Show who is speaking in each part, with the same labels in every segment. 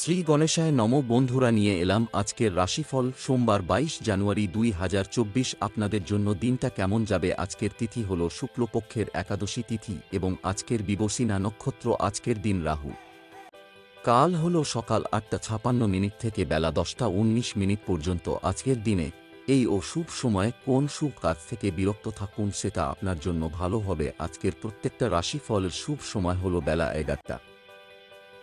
Speaker 1: শ্রী গণেশায় নম বন্ধুরা নিয়ে এলাম আজকের রাশিফল, সোমবার বাইশ জানুয়ারি দুই হাজার চব্বিশ। আপনাদের জন্য দিনটা কেমন যাবে? আজকের তিথি হল শুক্লপক্ষের একাদশী তিথি এবং আজকের বিবসিনা নক্ষত্র আজকের দিন রাহু। কাল হল সকাল আটটা ছাপান্ন মিনিট থেকে বেলা দশটা উনিশ মিনিট পর্যন্ত আজকের দিনে। এই ও শুভ সময়ে কোন শুভ কাজ থেকে বিরক্ত থাকুন সেটা আপনার জন্য ভালো হবে। আজকের প্রত্যেকটা রাশিফলের শুভ সময় হল বেলা এগারটা।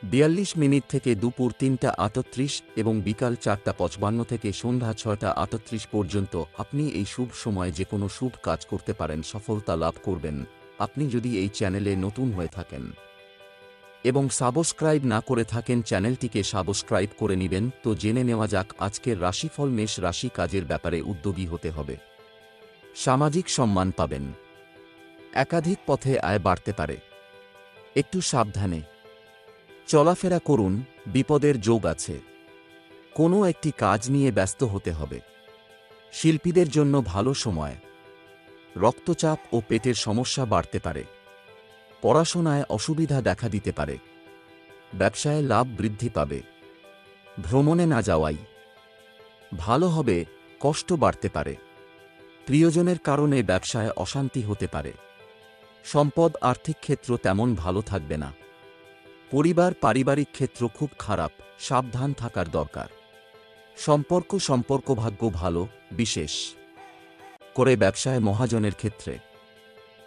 Speaker 1: বিয়াল্লিশ মিনিট থেকে দুপুর তিনটা আটত্রিশ এবং বিকাল চারটা পঁচপান্ন থেকে সন্ধ্যা ছয়টা আটত্রিশ পর্যন্ত আপনি এই শুভ সময়ে যে কোনো শুভ কাজ করতে পারেন, সফলতা লাভ করবেন। আপনি যদি এই চ্যানেলে নতুন হয়ে থাকেন এবং সাবস্ক্রাইব না করে থাকেন, চ্যানেলটিকে সাবস্ক্রাইব করে নেবেন। তো জেনে নেওয়া যাক, আজকের রাশিফল মেষ রাশি কাজের ব্যাপারে উদ্যোগী হতে হবে। সামাজিক সম্মান পাবেন। একাধিক পথে আয় বাড়তে পারে। একটু সাবধানে চলাফেরা করুন, বিপদের যোগ আছে। কোনো একটি কাজ নিয়ে ব্যস্ত হতে হবে। শিল্পীদের জন্য ভালো সময়। রক্তচাপ ও পেটের সমস্যা বাড়তে পারে। পড়াশোনায় অসুবিধা দেখা দিতে পারে। ব্যবসায় লাভ বৃদ্ধি পাবে। ভ্রমণে না যাওয়াই। ভালো হবে, কষ্ট বাড়তে পারে। প্রিয়জনের কারণে ব্যবসায় অশান্তি হতে পারে। সম্পদ, আর্থিক ক্ষেত্র তেমন ভালো থাকবে না। পরিবার পারিবারিক ক্ষেত্র খুব খারাপ, সাবধান থাকার দরকার। সম্পর্ক সম্পর্ক ভাগ্য ভালো, বিশেষ। করে ব্যবসায় মহাজনের ক্ষেত্রে।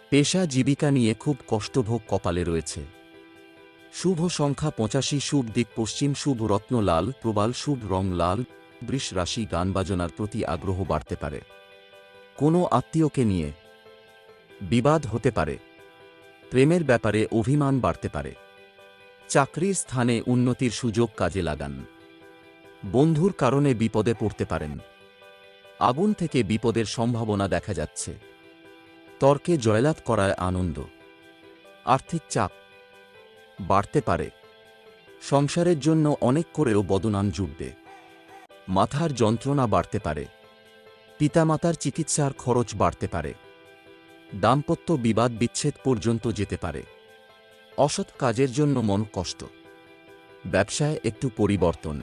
Speaker 1: পেশা জীবিকা নিয়ে খুব কষ্টভোগ কপালে রয়েছে। শুভ সংখ্যা পঁচাশি, শুভ দিক পশ্চিম, শুভ রত্ন লাল, প্রবাল, শুভ রং লাল, বৃষ রাশি গান বাজনার প্রতি আগ্রহ বাড়তে পারে। কোনো আত্মীয়কে নিয়ে বিবাদ হতে পারে। প্রেমের ব্যাপারে অভিমান বাড়তে পারে। চাকরির স্থানে উন্নতির সুযোগ কাজে লাগান। বন্ধুর কারণে বিপদে পড়তে পারেন। আগুন থেকে বিপদের সম্ভাবনা দেখা যাচ্ছে। তর্কে জয়লাভ করায় আনন্দ। আর্থিক চাপ বাড়তে পারে। সংসারের জন্য অনেক করেও বদনাম জুটবে। মাথার যন্ত্রণা বাড়তে পারে। পিতামাতার চিকিৎসার খরচ বাড়তে পারে। দাম্পত্য বিবাদ বিচ্ছেদ পর্যন্ত যেতে পারে। অসৎ কাজের জন্য মন কষ্ট। ব্যবসায় একটু পরিবর্তন।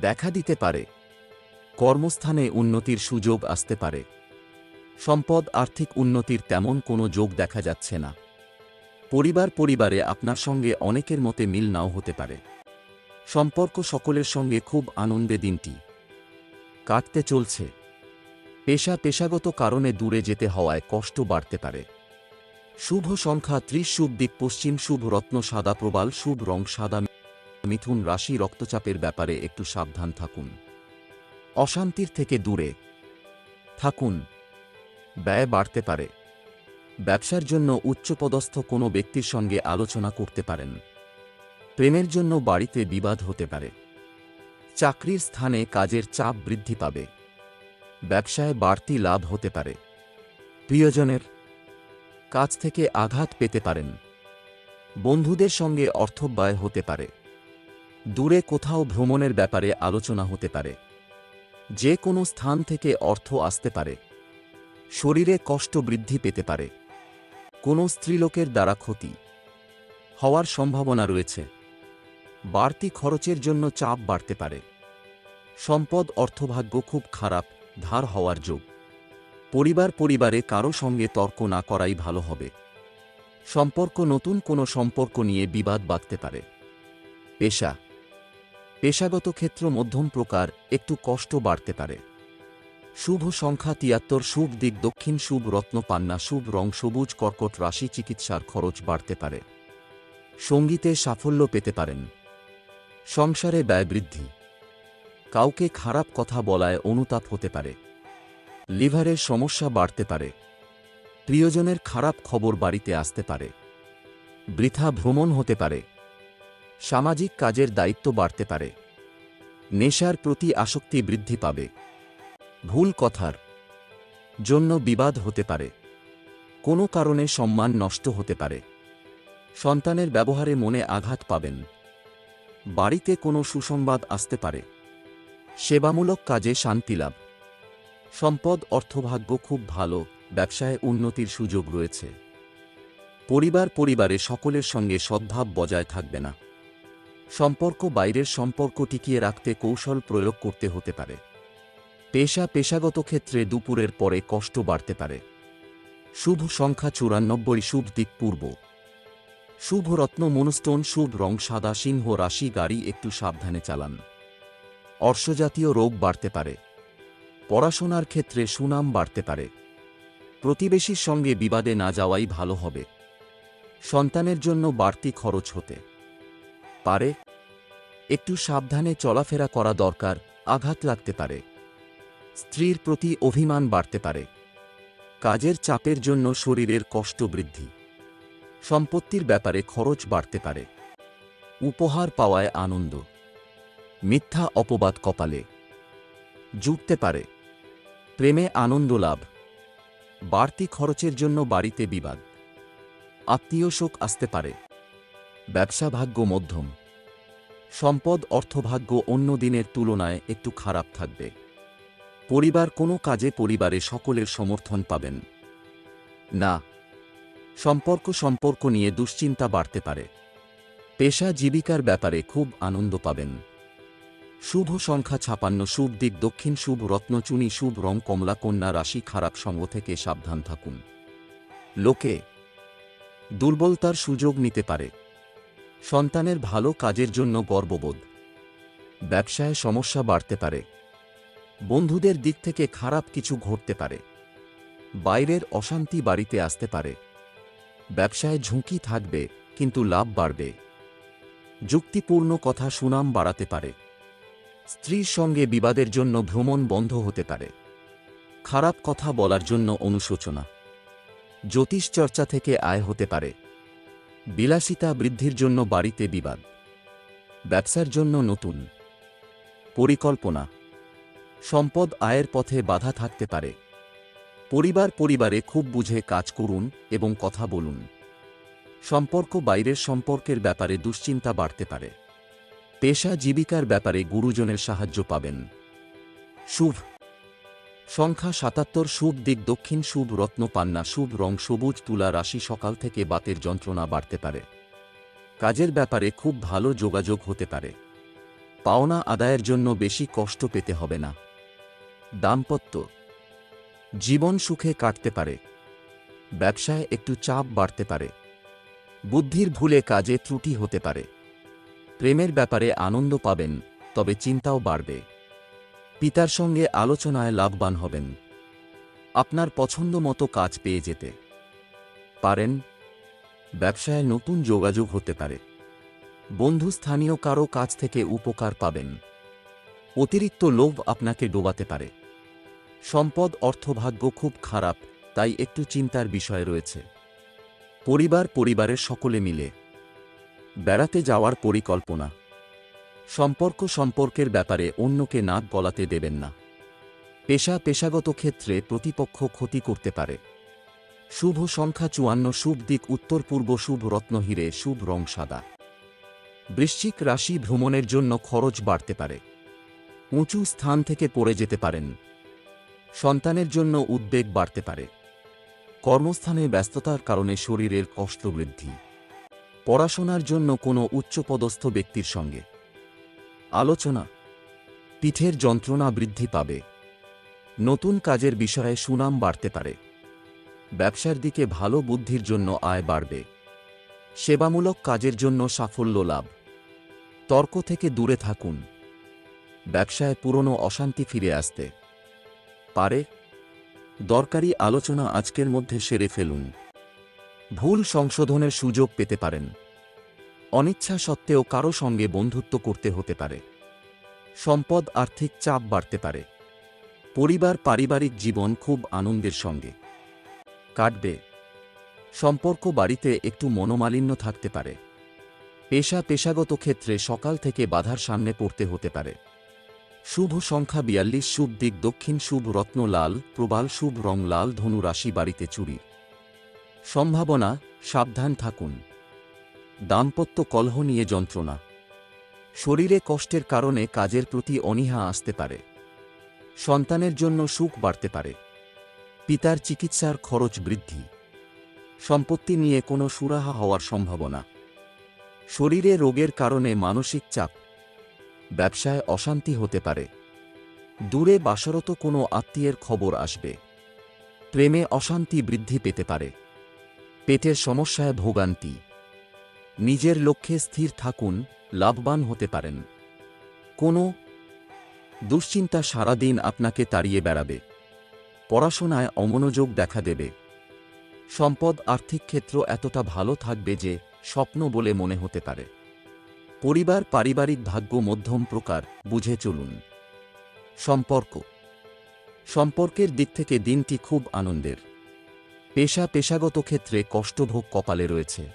Speaker 1: দেখা দিতে পারে। কর্মস্থানে উন্নতির সুযোগ আসতে পারে। সম্পদ, আর্থিক উন্নতির তেমন কোনো যোগ দেখা যাচ্ছে না। পরিবার পরিবারে আপনার সঙ্গে অনেকের মতে মিল নাও হতে পারে। সম্পর্ক সকলের সঙ্গে খুব আনন্দে দিনটি কাটতে চলছে। পেশা পেশাগত কারণে দূরে যেতে হওয়ায় কষ্ট বাড়তে পারে। শুভ সংখ্যা ত্রিশ, শুভ দিক পশ্চিম, শুভ রত্ন, সাদা প্রবাল, শুভ রং, সাদা মিথুন রাশি, রক্তচাপের ব্যাপারে একটু সাবধান থাকুন। অশান্তির থেকে দূরে থাকুন। ব্যয় বাড়তে পারে। ব্যবসার জন্য উচ্চপদস্থ কোনো ব্যক্তির সঙ্গে আলোচনা করতে পারেন। প্রেমের জন্য বাড়িতে বিবাদ হতে পারে। চাকরির স্থানে কাজের চাপ বৃদ্ধি পাবে। ব্যবসায় বাড়তি লাভ হতে পারে। প্রিয়জনের কাছ থেকে আঘাত পেতে পারেন। বন্ধুদের সঙ্গে অর্থব্যয় হতে পারে। দূরে কোথাও ভ্রমণের ব্যাপারে আলোচনা হতে পারে। যে কোনো স্থান থেকে অর্থ আসতে পারে। শরীরে কষ্ট বৃদ্ধি পেতে পারে। কোনো স্ত্রীলোকের দ্বারা ক্ষতি হওয়ার সম্ভাবনা রয়েছে। বাড়তি খরচের জন্য চাপ বাড়তে পারে। সম্পদ অর্থভাগ্য খুব খারাপ, ধার হওয়ার যোগ। পরিবার পরিবারে কারও সঙ্গে তর্ক না করাই ভালো হবে। সম্পর্ক নতুন কোনো সম্পর্ক নিয়ে বিবাদ বাঁধতে পারে। পেশা। পেশাগত ক্ষেত্র মধ্যম প্রকার, একটু কষ্ট বাড়তে পারে। শুভ সংখ্যা তিয়াত্তর, শুভ দিক দক্ষিণ, শুভ রত্ন পান্না, শুভ রং সবুজ, কর্কট রাশি, চিকিৎসার খরচ বাড়তে পারে। সঙ্গীতে সাফল্য পেতে পারেন। সংসারে ব্যয় বৃদ্ধি। কাউকে খারাপ কথা বলায় অনুতাপ হতে পারে। লিভারের সমস্যা বাড়তে পারে। প্রিয়জনের খারাপ খবর বাড়িতে আসতে পারে। বৃথা ভ্রমণ হতে পারে। সামাজিক কাজের দায়িত্ব বাড়তে পারে। নেশার প্রতি আসক্তি বৃদ্ধি পাবে। ভুল কথার জন্য বিবাদ হতে পারে। কোনো কারণে সম্মান নষ্ট হতে পারে। সন্তানের ব্যবহারে মনে আঘাত পাবেন। বাড়িতে কোনো সুসংবাদ আসতে পারে। সেবামূলক কাজে শান্তি লাভ। সম্পদ, অর্থভাগ্য খুব ভালো, ব্যবসায় উন্নতির সুযোগ রয়েছে। পরিবার পরিবারে সকলের সঙ্গে সদ্ভাব বজায় থাকবে না। সম্পর্ক বাইরের সম্পর্ক টিকিয়ে রাখতে কৌশল প্রয়োগ করতে হতে পারে। পেশা পেশাগত ক্ষেত্রে দুপুরের পরে কষ্ট বাড়তে পারে। শুভ সংখ্যা চুরানব্বই, শুভ দিক পূর্ব। শুভ রত্ন, মনুস্টোন, শুভ রং, সাদা, সিংহ, রাশি, গাড়ি, একটু সাবধানে চালান। অর্শজাতীয় রোগ বাড়তে পারে। পড়াশোনার ক্ষেত্রে সুনাম বাড়তে পারে। প্রতিবেশীর সঙ্গে বিবাদে না যাওয়াই ভালো হবে। সন্তানের জন্য বাড়তি খরচ হতে পারে। একটু সাবধানে চলাফেরা করা দরকার, আঘাত লাগতে পারে। স্ত্রীর প্রতি অভিমান বাড়তে পারে। কাজের চাপের জন্য শরীরের কষ্ট বৃদ্ধি। সম্পত্তির ব্যাপারে খরচ বাড়তে পারে। উপহার পাওয়ায় আনন্দ। মিথ্যা অপবাদ কপালে। জুটতে পারে। প্রেমে আনন্দ লাভ। বাড়তি খরচের জন্য বাড়িতে বিবাদ। আত্মীয় শোক আসতে পারে। ব্যবসা ভাগ্য মধ্যম। সম্পদ অর্থভাগ্য অন্য দিনের তুলনায় একটু খারাপ থাকবে। পরিবার কোনো কাজে পরিবারে সকলের সমর্থন পাবেন। না, সম্পর্ক সম্পর্ক নিয়ে দুশ্চিন্তা বাড়তে পারে। পেশা জীবিকার ব্যাপারে খুব আনন্দ পাবেন। শুভ সংখ্যা ছাপান্ন, শুভ দিক দক্ষিণ, শুভ রত্নচুনি শুভ রং কমলা, কন্যা রাশি খারাপ সঙ্গ থেকে সাবধান থাকুন। লোকে দুর্বলতার সুযোগ নিতে পারে। সন্তানের ভালো কাজের জন্য গর্ববোধ। ব্যবসায় সমস্যা বাড়তে পারে। বন্ধুদের দিক থেকে খারাপ কিছু ঘটতে পারে। বাইরের অশান্তি বাড়িতে আসতে পারে। ব্যবসায় ঝুঁকি থাকবে, কিন্তু লাভ বাড়বে। যুক্তিপূর্ণ কথা সুনাম বাড়াতে পারে। স্ত্রীর সঙ্গে বিবাদের জন্য ভ্রমণ বন্ধ হতে পারে। খারাপ কথা বলার জন্য অনুশোচনা। জ্যোতিষ চর্চা থেকে আয় হতে পারে। বিলাসিতা বৃদ্ধির জন্য বাড়িতে বিবাদ। ব্যবসার জন্য নতুন। পরিকল্পনা। সম্পদ আয়ের পথে বাধা থাকতে পারে। পরিবার পরিবারে খুব বুঝে কাজ করুন এবং কথা বলুন। সম্পর্ক বাইরের সম্পর্কের ব্যাপারে দুশ্চিন্তা বাড়তে পারে। পেশা জীবিকার ব্যাপারে গুরুজনের সাহায্য পাবেন। শুভ। সংখ্যা সাতাত্তর, শুভ দিক, দক্ষিণ শুভ, রত্ন, পান্না, শুভ রং, সবুজ, তুলা, রাশি, সকাল থেকে বাতের যন্ত্রণা বাড়তে পারে। কাজের ব্যাপারে খুব ভালো যোগাযোগ হতে পারে। পাওনা আদায়ের জন্য বেশি কষ্ট পেতে হবে না। দাম্পত্য। জীবন সুখে কাটতে পারে। ব্যবসায় একটু চাপ বাড়তে পারে। বুদ্ধির ভুলে কাজে ত্রুটি হতে পারে। প্রেমের ব্যাপারে আনন্দ পাবেন, তবে চিন্তাও বাড়বে। পিতার সঙ্গে আলোচনায় লাভবান হবেন। আপনার পছন্দ মতো কাজ পেয়ে যেতে পারেন। ব্যবসায় নতুন যোগাযোগ হতে পারে। বন্ধু স্থানীয় কারও কাছ থেকে উপকার পাবেন। অতিরিক্ত লোভ আপনাকে ডোবাতে পারে। সম্পদ অর্থভাগ্য খুব খারাপ, তাই একটু চিন্তার বিষয় রয়েছে। পরিবার পরিবারের সকলে মিলে বেড়াতে যাওয়ার পরিকল্পনা। সম্পর্ক সম্পর্কের ব্যাপারে অন্যকে নাক গলাতে দেবেন না। পেশা পেশাগত ক্ষেত্রে প্রতিপক্ষ ক্ষতি করতে পারে। শুভ সংখ্যা চুয়ান্ন শুভ দিক উত্তর পূর্ব শুভ রত্নহীরে শুভ রং সাদা। বৃশ্চিক রাশি ভ্রমণের জন্য খরচ বাড়তে পারে। উঁচু স্থান থেকে পড়ে যেতে পারেন। সন্তানের জন্য উদ্বেগ বাড়তে পারে। কর্মস্থানে ব্যস্ততার কারণে শরীরের কষ্ট বৃদ্ধি। পড়াশোনার জন্য কোনো উচ্চপদস্থ ব্যক্তির সঙ্গে। আলোচনা। পিঠের যন্ত্রণা বৃদ্ধি পাবে। নতুন কাজের বিষয়ে সুনাম বাড়তে পারে। ব্যবসার দিকে ভালো বুদ্ধির জন্য আয় বাড়বে। সেবামূলক কাজের জন্য সাফল্য লাভ। তর্ক থেকে দূরে থাকুন। ব্যবসায় পুরনো অশান্তি ফিরে আসতে। পারে। দরকারি আলোচনা আজকের মধ্যে সেরে ফেলুন। ভুল সংশোধনের সুযোগ পেতে পারেন। অনিচ্ছা সত্ত্বেও কারও সঙ্গে বন্ধুত্ব করতে হতে পারে। সম্পদ আর্থিক চাপ বাড়তে পারে। পরিবার পারিবারিক জীবন খুব আনন্দের সঙ্গে। কাটবে। সম্পর্ক বাড়িতে একটু মনোমালিন্য থাকতে পারে। পেশা পেশাগত ক্ষেত্রে সকাল থেকে বাধার সামনে পড়তে হতে পারে। শুভ সংখ্যা বিয়াল্লিশ, শুভ দিক দক্ষিণ, শুভ রত্ন লাল প্রবাল, শুভ রং লাল ধনু রাশি বাড়িতে চুরি। সম্ভাবনা, সাবধান থাকুন। দাম্পত্য কলহ নিয়ে যন্ত্রণা। শরীরে কষ্টের কারণে কাজের প্রতি অনীহা আসতে পারে। সন্তানের জন্য সুখ বাড়তে পারে। পিতার চিকিৎসার খরচ বৃদ্ধি। সম্পত্তি নিয়ে কোনো সুরাহা হওয়ার সম্ভাবনা। শরীরে রোগের কারণে মানসিক চাপ। ব্যবসায় অশান্তি হতে পারে। দূরে বাসরত কোনো আত্মীয়ের খবর আসবে। প্রেমে অশান্তি বৃদ্ধি পেতে পারে। পেটের সমস্যায় ভোগান্তি। নিজের লক্ষ্যে স্থির থাকুন, লাভবান হতে পারেন। কোনো দুশ্চিন্তা সারাদিন আপনাকে তাড়িয়ে বেড়াবে। পড়াশোনায় অমনোযোগ দেখা দেবে। সম্পদ, আর্থিক ক্ষেত্র এতটা ভালো থাকবে যে, স্বপ্ন বলে মনে হতে পারে। পরিবার, পারিবারিক ভাগ্য মধ্যম প্রকার, বুঝে চলুন। সম্পর্ক। সম্পর্কের দিক থেকে দিনটি খুব আনন্দের। পেশা পেশাগত ক্ষেত্রে কষ্টভোগ কপালে রয়েছে।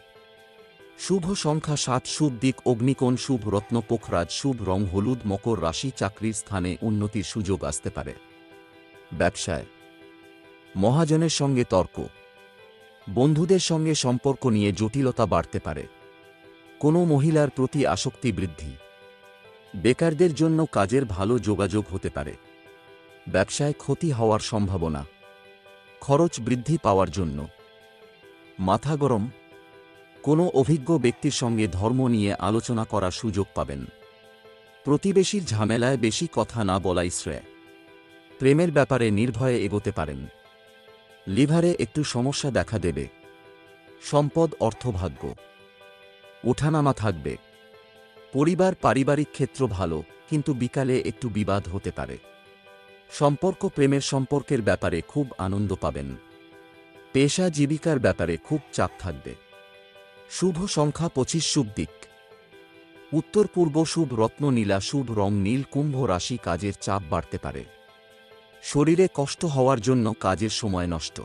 Speaker 1: শুভ সংখ্যা সাত, শুভ দিক অগ্নিকোণ, শুভ রত্ন পোখরাজ, শুভ রং হলুদ, মকর রাশি চাকরির স্থানে উন্নতির সুযোগ আসতে পারে। ব্যবসায়। মহাজনের সঙ্গে তর্ক। বন্ধুদের সঙ্গে সম্পর্ক নিয়ে জটিলতা বাড়তে পারে। কোনো মহিলার প্রতি আসক্তি বৃদ্ধি। বেকারদের জন্য কাজের ভালো যোগাযোগ হতে পারে। ব্যবসায় ক্ষতি হওয়ার সম্ভাবনা। খরচ বৃদ্ধি পাওয়ার জন্য। মাথা গরম, কোনো অভিজ্ঞ ব্যক্তির সঙ্গে ধর্ম নিয়ে আলোচনা করার সুযোগ পাবেন। প্রতিবেশীর ঝামেলায় বেশি কথা না বলাই শ্রেয়। প্রেমের ব্যাপারে নির্ভয়ে এগোতে পারেন। লিভারে একটু সমস্যা দেখা দেবে। সম্পদ, অর্থভাগ্য। ওঠানামা থাকবে। পরিবার, পারিবারিক ক্ষেত্র ভালো, কিন্তু বিকালে একটু বিবাদ হতে পারে। সম্পর্ক প্রেমের সম্পর্কের ব্যাপারে খুব আনন্দ পাবেন। পেশা জীবিকার ব্যাপারে খুব চাপ থাকবে। শুভ সংখ্যা পঁচিশ শুভ দিক। উত্তর পূর্ব শুভ রত্ন নীলা শুভ রং নীল কুম্ভ রাশি কাজের চাপ বাড়তে পারে। শরীরে কষ্ট হওয়ার জন্য কাজের সময় নষ্ট।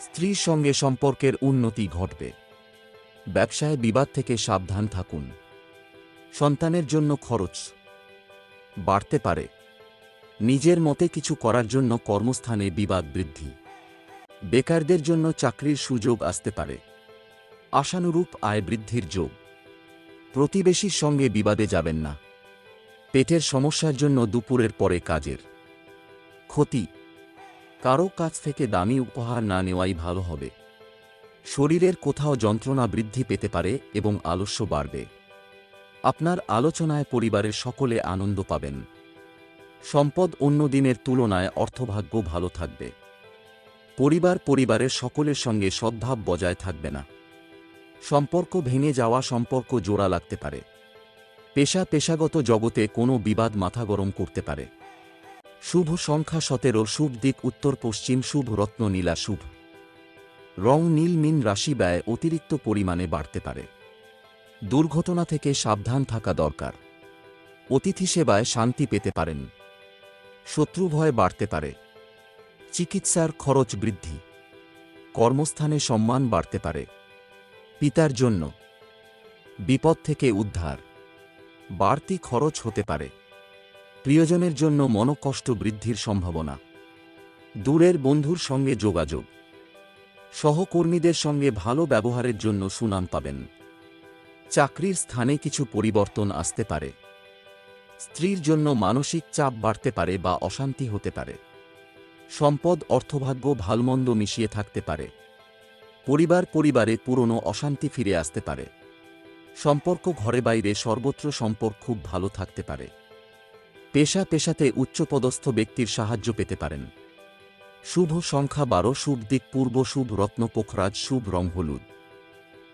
Speaker 1: স্ত্রীর সঙ্গে সম্পর্কের উন্নতি ঘটবে। ব্যবসায় বিবাদ থেকে সাবধান থাকুন। সন্তানের জন্য খরচ বাড়তে পারে। নিজের মতে কিছু করার জন্য কর্মস্থানে বিবাদ বৃদ্ধি। বেকারদের জন্য চাকরির সুযোগ আসতে পারে। আশানুরূপ আয় বৃদ্ধির যোগ। প্রতিবেশীর সঙ্গে বিবাদে যাবেন না। পেটের সমস্যার জন্য দুপুরের পরে কাজের। ক্ষতি। কারও কাছ থেকে দামি উপহার না নেওয়াই ভালো হবে। শরীরের কোথাও যন্ত্রণা বৃদ্ধি পেতে পারে এবং আলস্য বাড়বে। আপনার আলোচনায় পরিবারের সকলে আনন্দ পাবেন। সম্পদ অন্য দিনের তুলনায় অর্থভাগ্য ভালো থাকবে। পরিবার পরিবারের সকলের সঙ্গে সদ্ভাব বজায় থাকবে না। সম্পর্ক ভেঙে যাওয়া সম্পর্ক জোড়া লাগতে পারে। পেশা পেশাগত জগতে কোনো বিবাদ মাথা গরম করতে পারে। শুভ সংখ্যা সতেরো শুভ দিক উত্তর পশ্চিম শুভ রত্ন নীলা শুভ। রং নীল মিন রাশি ব্যয় অতিরিক্ত পরিমাণে বাড়তে পারে। দুর্ঘটনা থেকে সাবধান থাকা দরকার। অতিথি সেবায় শান্তি পেতে পারেন। শত্রু ভয় বাড়তে পারে। চিকিৎসার খরচ বৃদ্ধি। কর্মস্থানে সম্মান বাড়তে পারে। পিতার জন্য। বিপদ থেকে উদ্ধার। বাড়তি খরচ হতে পারে। প্রিয়জনের জন্য মনকষ্ট বৃদ্ধির সম্ভাবনা। দূরের বন্ধুর সঙ্গে যোগাযোগ। সহকর্মীদের সঙ্গে ভালো ব্যবহারের জন্য সুনাম পাবেন। চাকরির স্থানে কিছু পরিবর্তন আসতে পারে। স্ত্রীর জন্য মানসিক চাপ বাড়তে পারে বা অশান্তি হতে পারে। সম্পদ, অর্থভাগ্য, ভালমন্দ মিশিয়ে থাকতে পারে। পরিবার পরিবারে পুরনো অশান্তি ফিরে আসতে পারে। সম্পর্ক ঘরে বাইরে সর্বত্র সম্পর্ক খুব ভালো থাকতে পারে। পেশা পেশাতে উচ্চপদস্থ ব্যক্তির সাহায্য পেতে পারেন। শুভ সংখ্যা বারো, শুভ দিক পূর্ব, শুভ রত্ন, পোখরাজ, শুভ রং হলুদ।